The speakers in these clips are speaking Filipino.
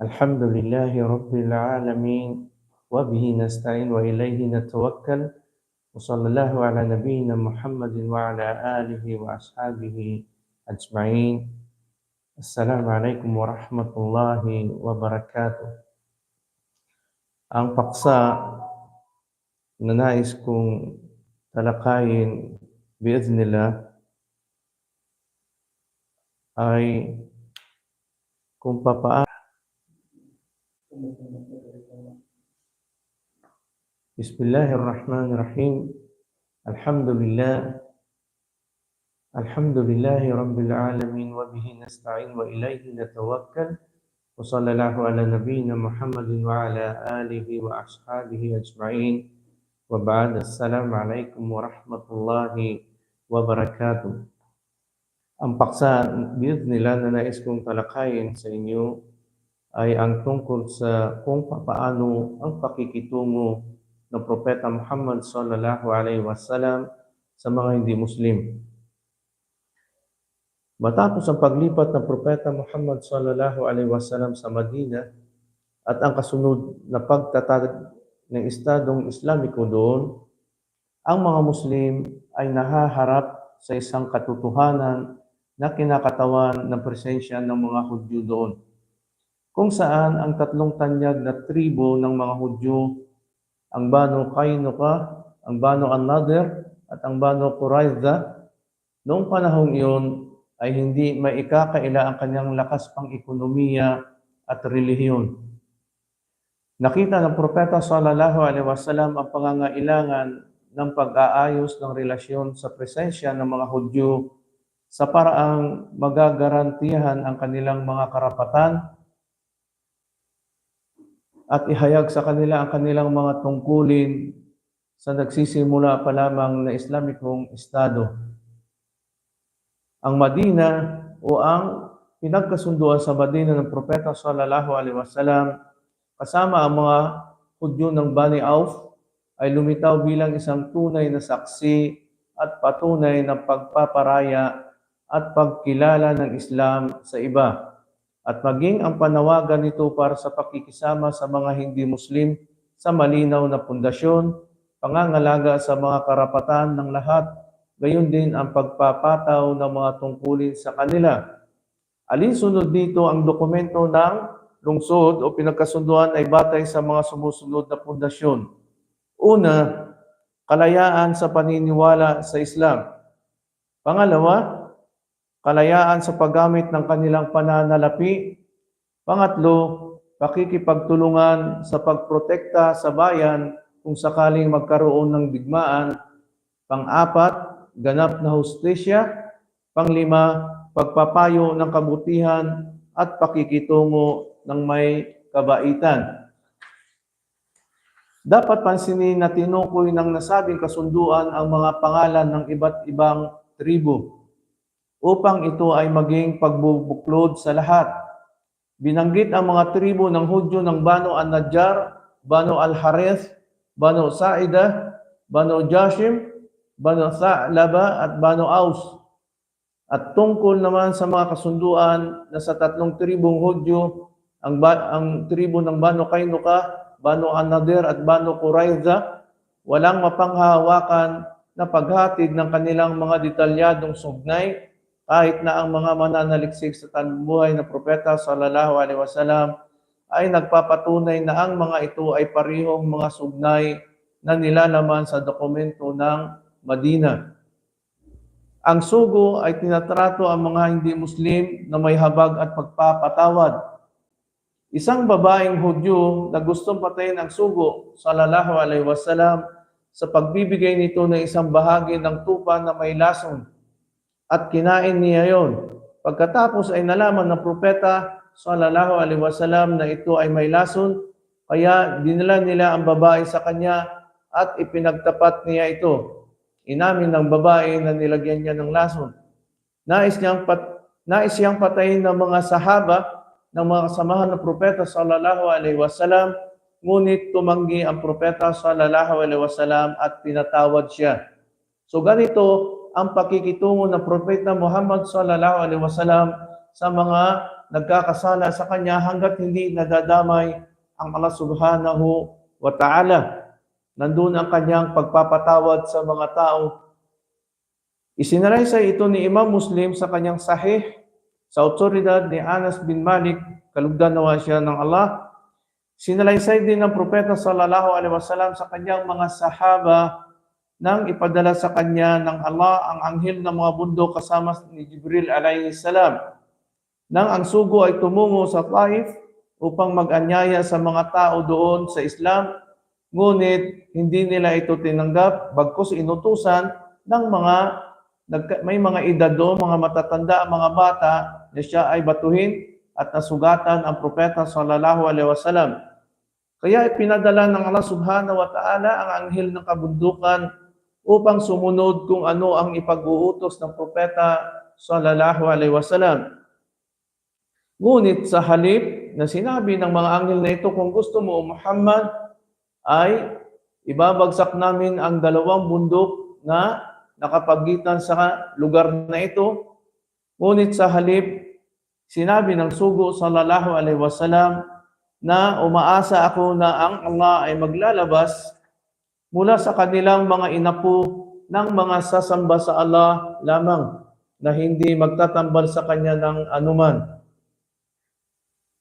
الحمد لله رب العالمين وبه نستعين وإليه نتوكل وصلى الله على نبينا محمد وعلى آله وأصحابه أجمعين. السلام عليكم ورحمة الله وبركاته. Ang paksa na nais kong talakayin biiznillah ay kung papaano بسم الله الرحمن الرحيم الحمد لله الحمد لله رب العالمين وبه نستعين وإليه نتوكل وصلى الله على نبينا محمد وعلى آله وأصحابه أجمعين وبعد السلام عليكم ورحمة الله وبركاته Ang paksa, nila na nais kong talakayin sa inyo ay ang tungkol sa kung paano ang pakikitungo ng Propeta Muhammad sallallahu alaihi wasallam sa mga hindi Muslim. Matapos ang paglipat ng Propeta Muhammad sallallahu alaihi wasallam sa Madina at ang kasunod na pagtatag ng Estadong Islamiko doon, ang mga Muslim ay nahaharap sa isang katotohanan na kinakatawan ng presensya ng mga Hudyo doon. Kung saan ang tatlong tanyag na tribo ng mga Hudyo, ang Banu Kainuka, ang Banu An-Nadir, at ang Banu Quraiza, noong panahong iyon ay hindi maikakaila ang kanyang lakas pang ekonomiya at relihiyon. Nakita ng Propeta sallallahu alaihi wasallam ang pangangailangan ng pag-aayos ng relasyon sa presensya ng mga Hudyo sa paraang magagarantihan ang kanilang mga karapatan at ihayag sa kanila ang kanilang mga tungkulin sa nagsisimula pa lamang na Islamikong Estado. Ang Madina o ang pinagkasunduan sa Madina ng Propeta sallallahu alaihi wasallam kasama ang mga Hudyo ng Bani Auf ay lumitaw bilang isang tunay na saksi at patunay ng pagpaparaya at pagkilala ng Islam sa iba at maging ang panawagan nito para sa pakikisama sa mga hindi Muslim sa malinaw na pundasyon, pangangalaga sa mga karapatan ng lahat, gayon din ang pagpapataw ng mga tungkulin sa kanila. Alinsunod dito ang dokumento ng lungsod o pinagkasunduan ay batay sa mga sumusunod na pundasyon. Una, kalayaan sa paniniwala sa Islam. Pangalawa, kalayaan sa paggamit ng kanilang pananalapi. Pangatlo, pakikipagtulungan sa pagprotekta sa bayan kung sakaling magkaroon ng digmaan. Pang-apat, ganap na hustisya. Panglima, pagpapayo ng kabutihan at pakikitungo ng may kabaitan. Dapat pansinin na tinukoy ng nasabing kasunduan ang mga pangalan ng iba't ibang tribo upang ito ay maging pagbubuklod sa lahat. Binanggit ang mga tribo ng Hudyo ng Banu An-Najjar, Banu Al-Harith, Banu Saida, Banu Jashim, Banu Tha'laba at Banu Aus. At tungkol naman sa mga kasunduan na sa tatlong tribong Hudyo, ang, ba- ang tribo ng Banu Kainuka, Banu An-Nadir at Banu Quraiza, walang mapanghahawakan na paghatid ng kanilang mga detalyadong sugnay kahit na ang mga mananaliksik sa tanbuhay na propeta sallallahu alaihi wasallam ay nagpapatunay na ang mga ito ay parihong mga sugnay na nilalaman sa dokumento ng Madina. Ang sugo ay tinatrato ang mga hindi Muslim na may habag at pagpapatawad. Isang babaeng Hudyo na gustong patayin ang sugo sallallahu alaihi wasallam sa pagbibigay nito ng isang bahagi ng tupa na may lason at kinain niya yon. Pagkatapos ay nalaman ng propeta sallallahu alaihi wasallam na ito ay may lason, kaya dinala nila ang babae sa kanya at ipinagtapat niya ito. Inamin ng babae na nilagyan niya ng lason. Nais niyang, pat, nais siyang patayin ng mga sahaba ng mga kasamahan ng propeta sallallahu alaihi wasallam, ngunit tumanggi ang propeta sallallahu alaihi wasallam at pinatawad siya. So ganito ang pakikitungo ng propeta Muhammad sallallahu alaihi wasallam sa mga nagkakasala sa kanya hanggat hindi nadadamay ang Allah subhanahu wa ta'ala. Nandun ang kanyang pagpapatawad sa mga tao. Isinalaysay ito ni Imam Muslim sa kanyang sahih sa otoridad ni Anas bin Malik, kalugdan nawa siya ng Allah. Sinalaysay din ng propeta sallallahu alaihi wasallam sa kanyang mga sahaba nang ipadala sa kanya ng Allah ang anghel ng mga bundok kasama ni Jibril alaihi salam. Nang ang sugo ay tumungo sa Taif upang mag-anyaya sa mga tao doon sa Islam, ngunit hindi nila ito tinanggap bagkus inutusan ng mga may mga edad doon, mga matatanda, mga bata na siya ay batuhin at nasugatan ang propeta sallallahu alaihi wasallam. Kaya ipinadala ng Allah subhanahu wa ta'ala ang anghel ng kabundukan upang sumunod kung ano ang ipag-uutos ng propeta sallallahu alaihi wasallam. Ngunit sa halip na sinabi ng mga anghel na ito, kung gusto mo, Muhammad, ay ibabagsak namin ang dalawang bundok na nakapagitan sa lugar na ito. Ngunit sa halip, sinabi ng sugo sallallahu alaihi wasallam na umaasa ako na ang Allah ay maglalabas mula sa kanilang mga inapo ng mga sasamba sa Allah lamang na hindi magtatambal sa kanya ng anuman.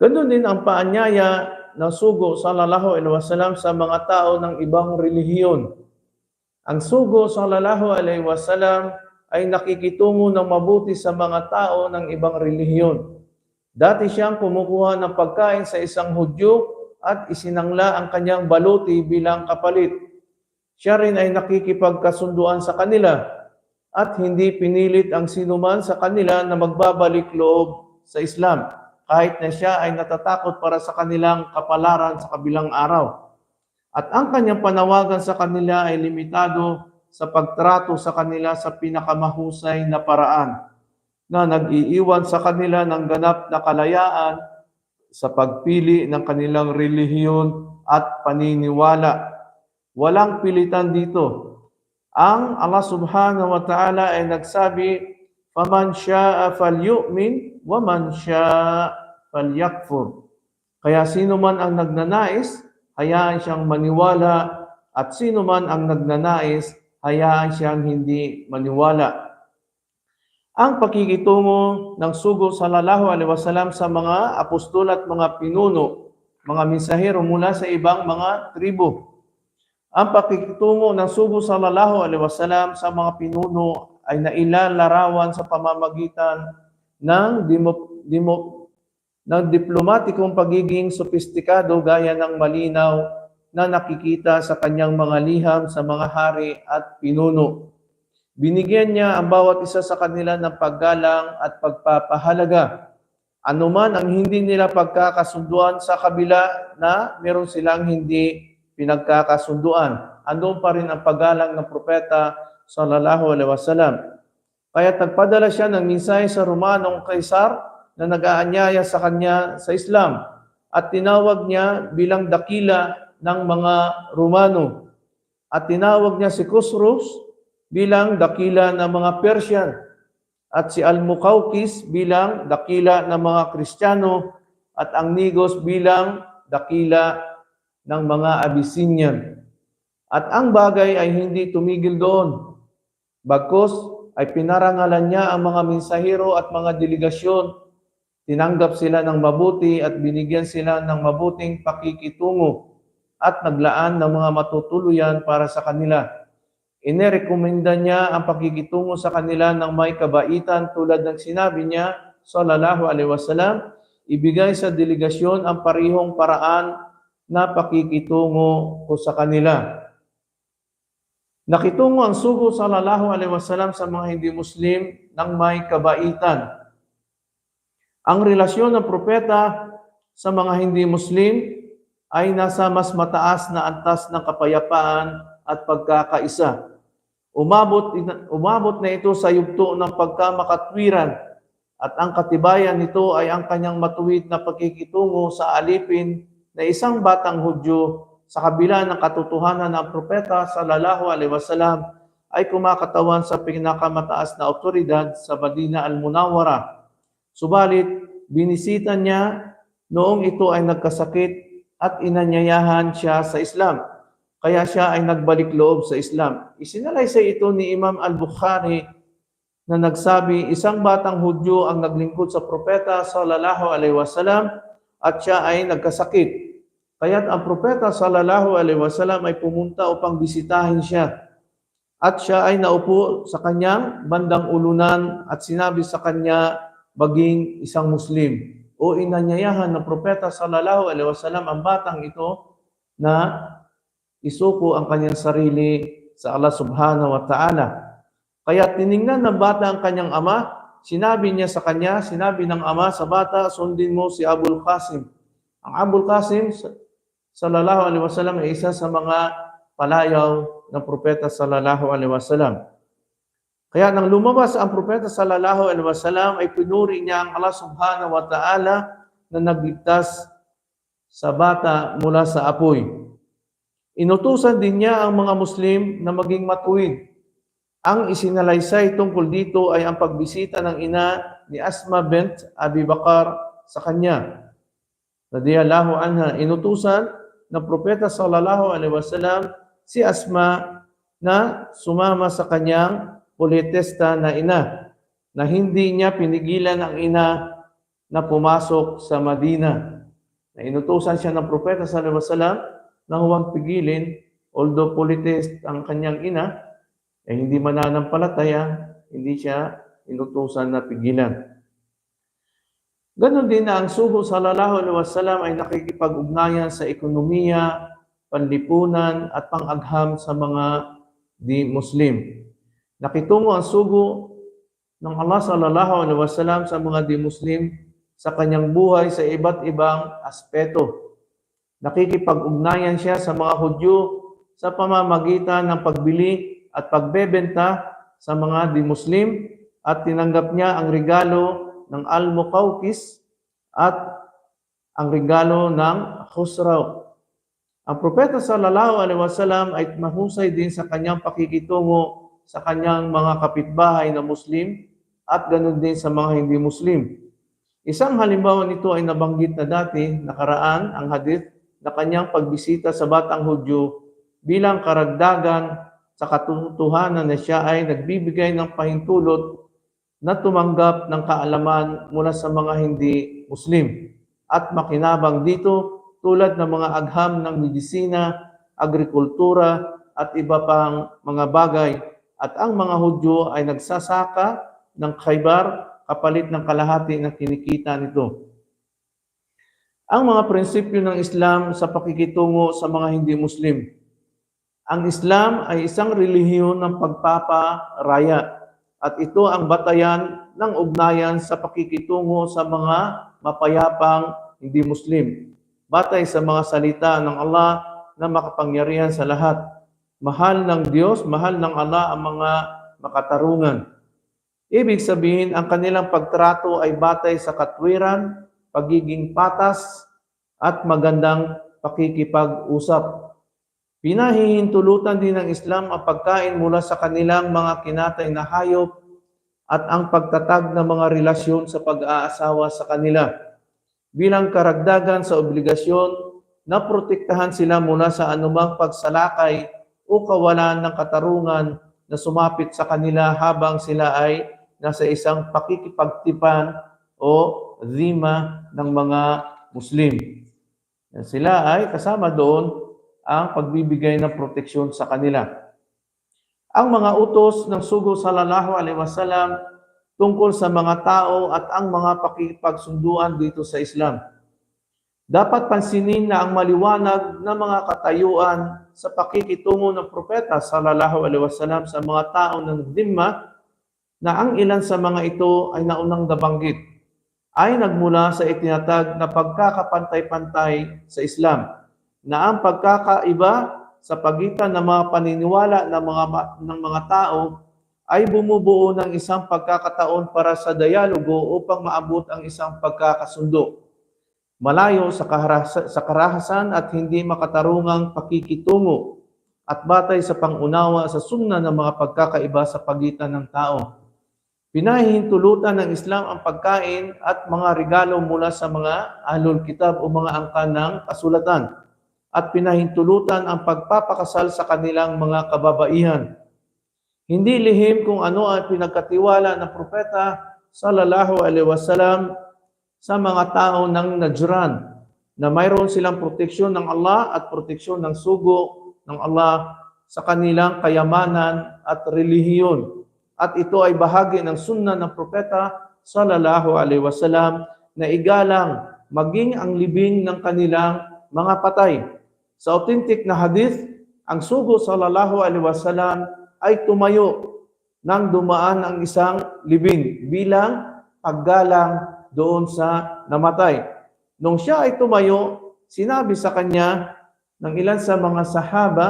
Ganun din ang paanyaya ng sugo sallallahu alaihi wasallam sa mga tao ng ibang relihiyon. Ang sugo sallallahu alaihi wasallam ay nakikitungo ng mabuti sa mga tao ng ibang relihiyon. Dati siyang kumukuha ng pagkain sa isang Hudyo at isinangla ang kanyang baluti bilang kapalit. Siya rin ay nakikipagkasunduan sa kanila at hindi pinilit ang sinuman sa kanila na magbabalik loob sa Islam kahit na siya ay natatakot para sa kanilang kapalaran sa kabilang araw. At ang kanyang panawagan sa kanila ay limitado sa pagtrato sa kanila sa pinakamahusay na paraan na nag-iiwan sa kanila ng ganap na kalayaan sa pagpili ng kanilang relihiyon at paniniwala. Walang pilitan dito. Ang Allah subhanahu wa ta'ala ay nagsabi, فَمَنْ شَاءَ فَلْيُؤْمِنْ وَمَنْ شَاءَ فَلْيَكْفُرْ Kaya sino man ang nagnanais, hayaan siyang maniwala at sino man ang nagnanais, hayaan siyang hindi maniwala. Ang pakikitungo ng sugo sallallahu alaihi wasallam sa mga apostol at mga pinuno, mga mensahero mula sa ibang mga tribo. ang pakikitungo ng sugo sallallahu alaihi wasallam sa mga pinuno ay nailalarawan sa pamamagitan ng dimo, dimo, ng diplomatikong pagiging sopistikado gaya ng malinaw na nakikita sa kanyang mga liham sa mga hari at pinuno. Binigyan niya ang bawat isa sa kanila ng paggalang at pagpapahalaga. Anuman ang hindi nila pagkakasunduan sa kabila na meron silang hindi pinagkakasunduan. Andun pa rin ang paggalang ng propeta sallallahu alaihi wasallam. Kaya nagpadala siya ng minsay sa Romanong Kaisar na nag-aanyaya sa kanya sa Islam at tinawag niya bilang dakila ng mga Romano. At tinawag niya si Khosrow bilang dakila ng mga Persian at si Al-Muqawqis bilang dakila ng mga Kristiyano at ang Nigos bilang dakila ng mga Abyssinian. At ang bagay ay hindi tumigil doon. Bagkus ay pinarangalan niya ang mga mensahero at mga delegasyon. Tinanggap sila ng mabuti at binigyan sila ng mabuting pakikitungo at naglaan ng mga matutuluyan para sa kanila. Inirekomenda niya ang pakikitungo sa kanila ng may kabaitan tulad ng sinabi niya, sallallahu alaihi wasallam, ibigay sa delegasyon ang parihong paraan na pakikitungo ko sa kanila. Nakitungo ang sugo sallallahu alaihi wasallam sa mga hindi Muslim ng may kabaitan. Ang relasyon ng propeta sa mga hindi Muslim ay nasa mas mataas na antas ng kapayapaan at pagkakaisa. Umabot, umabot na ito sa yugto ng pagkamakatwiran at ang katibayan nito ay ang kanyang matuwid na pagkikitungo sa alipin na isang batang Hudyo sa kabila ng katotohanan ng propeta sallallahu alaihi wasallam ay kumakatawan sa pinakamataas na otoridad sa Madina al-Munawwara. Subalit, binisita niya noong ito ay nagkasakit at inanyayahan siya sa Islam. Kaya siya ay nagbalik loob sa Islam. Isinalaysay ito ni Imam al-Bukhari na nagsabi, isang batang Hudyo ang naglingkod sa propeta sallallahu alaihi wasallam at siya ay nagkasakit. Kaya't ang propeta sallallahu alaihi wasallam ay pumunta upang bisitahin siya. At siya ay naupo sa kanyang bandang ulunan at sinabi sa kanya baging isang Muslim. O inanyayahan ng propeta sallallahu alaihi wasallam ang batang ito na isuko ang kanyang sarili sa Allah subhanahu wa ta'ala. Kaya tiningnan ng bata ang kanyang ama, sinabi niya sa kanya, sinabi ng ama sa bata, sundin mo si Abul Qasim. Ang Abul Qasim, sallallahu alaihi wasallam, ay isa sa mga palayaw ng propeta sallallahu alaihi wasallam. Kaya nang lumabas ang propeta sallallahu alaihi wasallam ay pinuri niya ang Allah subhanahu wa ta'ala na nagligtas sa bata mula sa apoy. Inutusan din niya ang mga Muslim na maging matuwid. Ang isinalaysay tungkol dito ay ang pagbisita ng ina ni Asma bint Abi Bakar sa kanya. Radiyallahu anha, inutusan ng propeta sallallahu alaihi wasallam si Asma na sumama sa kanyang politesta na ina na hindi niya pinigilan ang ina na pumasok sa Madina. Na inutusan siya ng propeta sallallahu alaihi wasallam na huwag pigilin although politist ang kanyang ina eh hindi mananampalataya, hindi siya inutusan na pigilan. Ganon din na ang sugo sallallahu alaihi wasallam ay nakikipag-ugnayan sa ekonomiya, panlipunan at pang-agham sa mga di-Muslim. Nakitungo ang sugo ng Allah sallallahu alaihi wasallam sa mga di-Muslim sa kanyang buhay sa iba't ibang aspeto. Nakikipag-ugnayan siya sa mga Hudyo sa pamamagitan ng pagbili at pagbebenta sa mga di-Muslim at tinanggap niya ang regalo ng Al-Muqawqis at ang regalo ng Khusraw. Ang propeta sallallahu alaihi wasallam ay mahusay din sa kanyang pakikitungo sa kanyang mga kapitbahay na Muslim at ganun din sa mga hindi Muslim. Isang halimbawa nito ay nabanggit na dati, nakaraan, ang hadith na kanyang pagbisita sa batang Hudyo bilang karagdagan sa katotohanan na siya ay nagbibigay ng pahintulot na tumanggap ng kaalaman mula sa mga hindi Muslim. At makinabang dito tulad ng mga agham ng medisina, agrikultura at iba pang mga bagay. At ang mga Hudyo ay nagsasaka ng khaybar kapalit ng kalahati ng kinikita nito. Ang mga prinsipyo ng Islam sa pakikitungo sa mga hindi Muslim ang Islam ay isang relihiyon ng pagpaparaya at ito ang batayan ng ugnayan sa pakikitungo sa mga mapayapang hindi Muslim. Batay sa mga salita ng Allah na makapangyarihan sa lahat. Mahal ng Diyos, mahal ng Allah ang mga makatarungan. Ibig sabihin, ang kanilang pagtrato ay batay sa katwiran, pagiging patas, at magandang pakikipag-usap. Pinahihintulutan din ng Islam ang pagkain mula sa kanilang mga kinatay na hayop at ang pagtatag ng mga relasyon sa pag-aasawa sa kanila bilang karagdagan sa obligasyon na protektahan sila mula sa anumang pagsalakay o kawalan ng katarungan na sumapit sa kanila habang sila ay nasa isang pakikipagtipan o zima ng mga Muslim. Sila ay kasama doon ang pagbibigay ng proteksyon sa kanila. Ang mga utos ng sugo sallallahu alaihi wasallam tungkol sa mga tao at ang mga pakipagsunduan dito sa Islam. Dapat pansinin na ang maliwanag na mga katayuan sa pakikitungo ng propeta sallallahu alaihi wasallam sa mga tao ng Dimma na ang ilan sa mga ito ay naunang nabanggit ay nagmula sa itinatag na pagkakapantay-pantay sa Islam na ang pagkakaiba sa pagitan ng mga paniniwala ng mga ng mga tao ay bumubuo ng isang pagkakataon para sa dialogo upang maabot ang isang pagkakasundo. Malayo sa, kaharasa, sa karahasan at hindi makatarungang pakikitungo at batay sa pangunawa sa sumna ng mga pagkakaiba sa pagitan ng tao. Pinahihintulutan ng Islam ang pagkain at mga regalo mula sa mga ahlul kitab o mga angkan ng kasulatan at pinahintulutan ang pagpapakasal sa kanilang mga kababaihan. Hindi lihim kung ano ang pinagkatiwala ng propeta sallallahu alaihi wasallam sa mga tao ng Najran na mayroon silang proteksyon ng Allah at proteksyon ng sugo ng Allah sa kanilang kayamanan at relihiyon. At ito ay bahagi ng sunnah ng propeta sallallahu alaihi wasallam na igalang maging ang libing ng kanilang mga patay. Sa authentic na hadith, ang sugo sallallahu alaihi wasallam ay tumayo nang dumaan ang isang libing bilang paggalang doon sa namatay. Nung siya ay tumayo, sinabi sa kanya ng ilan sa mga sahaba,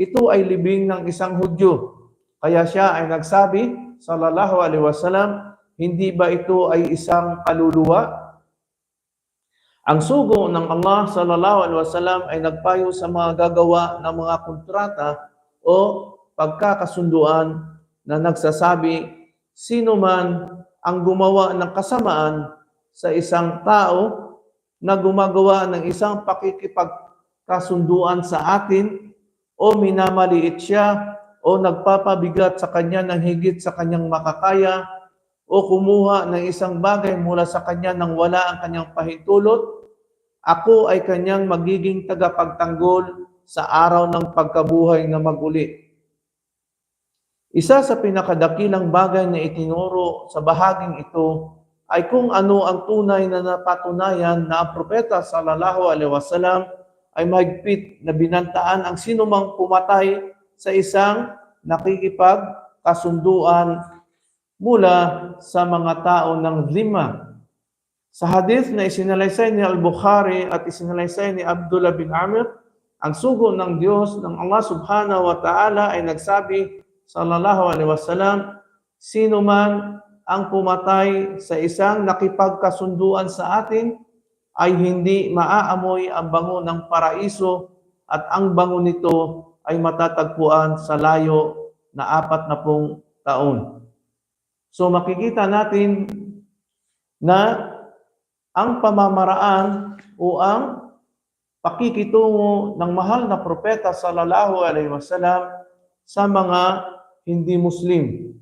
ito ay libing ng isang Hudyo. Kaya siya ay nagsabi, sallallahu alaihi wasallam, hindi ba ito ay isang kaluluwa? Ang sugo ng Allah sallallahu alaihi wasallam ay nagpayo sa mga gagawa ng mga kontrata o pagkakasunduan na nagsasabi, sino man ang gumawa ng kasamaan sa isang tao na gumagawa ng isang pakikipagkasunduan sa atin o minamaliit siya o nagpapabigat sa kanya ng higit sa kanyang makakaya o kumuha ng isang bagay mula sa kanya nang wala ang kanyang pahintulot, ako ay kanyang magiging tagapagtanggol sa araw ng pagkabuhay na maguli. Isa sa pinakadakilang bagay na itinuro sa bahaging ito ay kung ano ang tunay na napatunayan na ang propeta sallallahu alaihi wasallam ay mahigpit na binantaan ang sinumang pumatay sa isang nakikipagkasunduan mula sa mga tao ng Zimma. Sa hadith na isinalaysay ni Al-Bukhari at isinalaysay ni Abdullah bin Amir, ang sugo ng Diyos ng Allah subhanahu wa ta'ala ay nagsabi, sallallahu alaihi wasallam, sino man ang pumatay sa isang nakipagkasunduan sa atin ay hindi maaamoy ang bango ng paraiso at ang bango nito ay matatagpuan sa layo na apat na pong taon. So makikita natin na ang pamamaraan o ang pakikitungo ng mahal na propeta sallallahu alaihi wasallam sa mga hindi Muslim.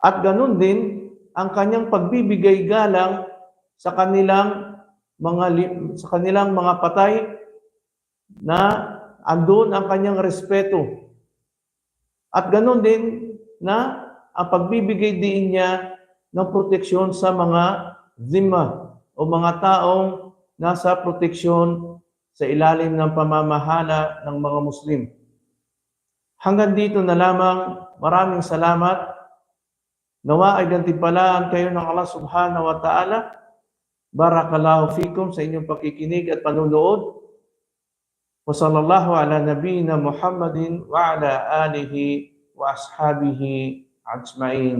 At ganun din ang kanyang pagbibigay galang sa kanilang mga sa kanilang mga patay na andun ang kanyang respeto. At ganun din na ang pagbibigay din niya ng proteksyon sa mga zimma o mga taong nasa proteksyon sa ilalim ng pamamahala ng mga Muslim. Hanggang dito na lamang, maraming salamat. Nawa ay gantimpalaan kayo ng Allah subhanahu wa ta'ala. Barakallahu fikum sa inyong pakikinig at panunood. Wa sallallahu ala nabiyina Muhammadin wa ala alihi wa ashabihi أجمعين.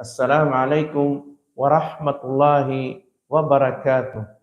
السلام عليكم ورحمة الله وبركاته.